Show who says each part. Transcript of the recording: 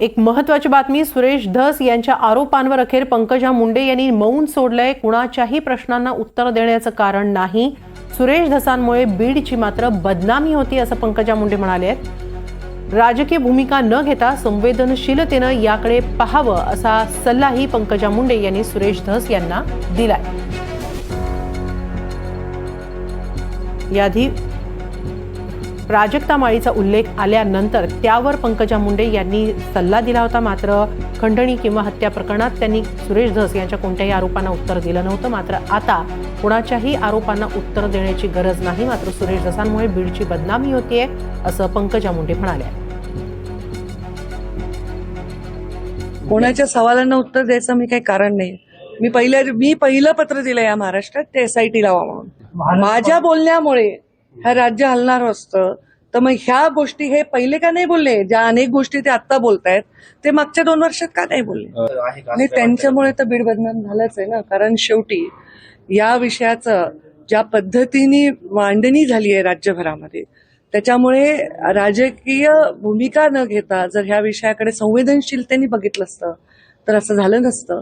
Speaker 1: एक महत्वाची बातमी सुरेश धस यांच्या आरोपांवर अखेर पंकजा मुंडे यांनी मौन सोडलंय. कुणाच्याही प्रश्नांना उत्तर देण्याचं कारण नाही. सुरेश धसांमुळे बीडची मात्र बदनामी होती असं पंकजा मुंडे म्हणाले आहेत. राजकीय भूमिका न घेता संवेदनशीलतेनं याकडे पाहावं असा सल्लाही पंकजा मुंडे यांनी सुरेश धस यांना दिलाय. याआधी प्राजक्ता माळीचा उल्लेख आल्यानंतर त्यावर पंकजा मुंडे यांनी सल्ला दिला होता. मात्र खंडणी किंवा हत्या प्रकरणात त्यांनी सुरेश धस यांच्या कोणत्याही आरोपांना उत्तर दिलं नव्हतं. मात्र आता कुणाच्याही आरोपांना उत्तर देण्याची गरज नाही. मात्र सुरेश धसांमुळे बीडची बदनामी होतीये असं पंकजा मुंडे म्हणाल्या.
Speaker 2: कोणाच्या सवालांना उत्तर द्यायचं मी काही कारण नाही. मी पहिल्या मी पहिलं पत्र दिलं या महाराष्ट्रात ते एसआयटी लावा म्हणून. माझ्या बोलण्यामुळे हे राज्य हलणार असतं. तर मग ह्या गोष्टी हे पहिले का नाही बोलले? ज्या अनेक गोष्टी ते आता बोलतायत ते मागच्या दोन वर्षात का नाही बोलले? आणि त्यांच्यामुळे तर बीड बदनाम झालंच आहे ना. कारण शेवटी या विषयाचं ज्या पद्धतीने मांडणी झाली आहे राज्यभरामध्ये त्याच्यामुळे राजकीय भूमिका न घेता जर ह्या विषयाकडे संवेदनशीलतेने बघितलं असतं तर असं झालं नसतं.